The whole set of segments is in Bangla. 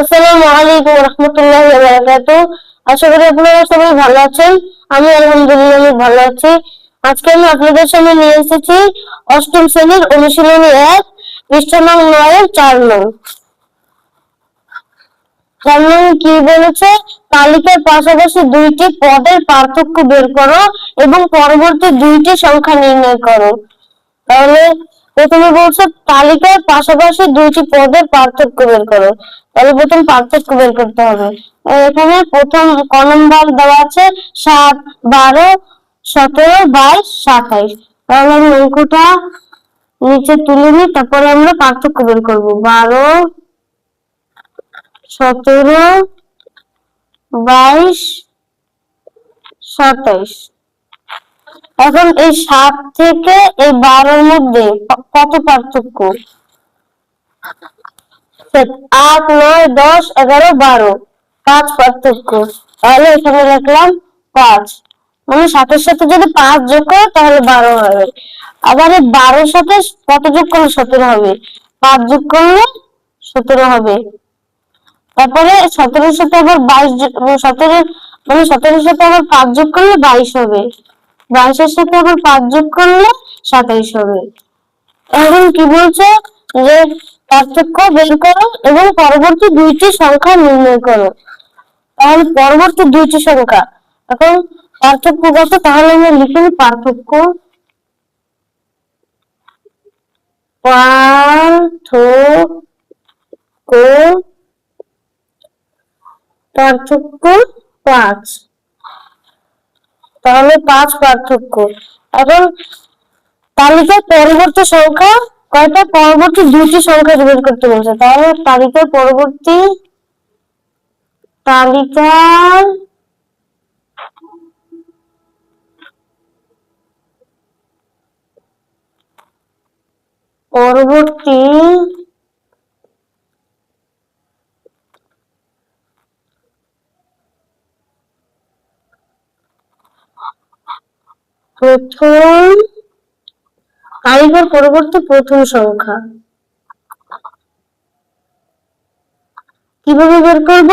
আসসালামু আলাইকুম রহমতুল্লাহ বারাকাতু। আশা করি আপনারা সবাই ভালো আছেন। আমি আলহামদুলিল্লাহ অনেক ভালো আছি। আজকে আমি আপনাদের সামনে নিয়ে এসেছি অষ্টম শ্রেণির অনুশীলনী এক পৃষ্ঠা নং নয়ের চার নং। চার নং কি বলেছে? তালিকার পাশাপাশি দুইটি পদের পার্থক্য বের করো এবং পরবর্তী দুইটি সংখ্যা নির্ণয় করো। তাহলে প্রথমে বলছে তালিকার পাশাপাশি দুইটি পদের পার্থক্য বের করো। তাহলে প্রথম পার্থক্য বের করতে হবে। এখানে প্রথম ক নম্বর দেওয়া আছে, সাত, বারো, সতেরো বাইশ সাতাইশ। তাহলে আমি অঙ্কটা নিচে তুলে নিই, তারপরে আমরা পার্থক্য বের করব। বারো, সতেরো, বাইশ, সাতাইশ। এখন এই সাত থেকে এই বারোর মধ্যে কত পার্থক্য? আট, নয়, দশ, এগারো, বারো। পাঁচ পার্থক্য। তাহলে এখানে লিখলাম পাঁচ। মানে সাতের সাথে যদি পাঁচ যোগ করে, তাহলে বারো হবে। আবার এই বারোর সাথে কত যোগ করলে সতেরো হবে? পাঁচ যোগ করলে সতেরো হবে। তারপরে সতেরোর সাথে আবার বাইশ সতেরো মানে সতেরোর সাথে আবার পাঁচ যোগ করলে বাইশ হবে। বাইশের সাথে আবার পাঁচ যোগ করলে সাতাইশ হবে। এখন কি বলছে? যে পার্থক্য বের করো এবং পরবর্তী দুইটি সংখ্যা নির্ণয় করো। তাহলে পরবর্তী দুইটি সংখ্যা। এখন পার্থক্য কত? তাহলে আমরা লিখে পার্থক্য পার্থক্য পার্থক্য পাঁচ। তাহলে পাঁচ পার্থক্য। এখন তালিকার পরবর্তী সংখ্যা কয়টা? পরবর্তী দুইটি সংখ্যা বের করতে বলছে। তাহলে তালিকার পরবর্তী তালিকার পরবর্তী প্রথম তালিকার পরবর্তী প্রথম সংখ্যা। কীভাবে বের করব?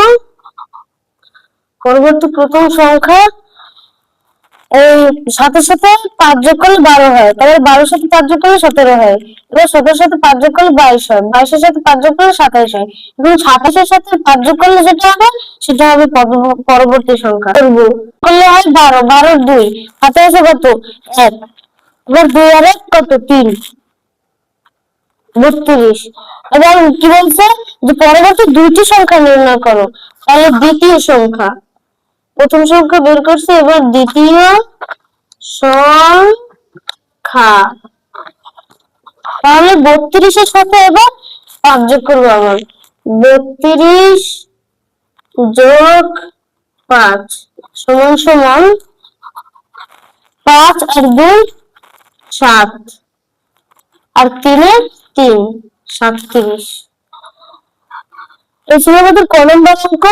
পরবর্তী প্রথম সংখ্যা এই সাথে সাথে পাঁচ যোগ করলে বারো হয়, তাহলে বারোর সাথে পাঁচ যোগ করলে সতেরো হয় এবার সতেরোর সাথে পাঁচ যোগ করলে বাইশ হয়, বাইশের সাথে পাঁচ যোগ করলে সাতাইশ হয়, এবং সাতাশের সাথে পাঁচ যোগ করলে যেটা হবে, সেটা হবে পর- পরবর্তী সংখ্যা। করলে হয় বারো বারো দুই আছে কত? এক, এবার দুই আর এক কত? তিন, বত্রিশ এবার কি বলছে? যে পরবর্তী দুইটি সংখ্যা নির্ণয় করো, তাহলে দ্বিতীয় সংখ্যা। প্রথম সংখ্যা বের করছে, এবার দ্বিতীয় সংখ্যা। তাহলে বত্রিশের সাথে এবার পাঁচ যোগ করব আবার বত্রিশ যোগ পাঁচ সমান সমান পাঁচ আর দুই, সাত। আর তিনে তিন, সাতত্রিশ। এই ছিল আমাদের কলম বা অঙ্ক।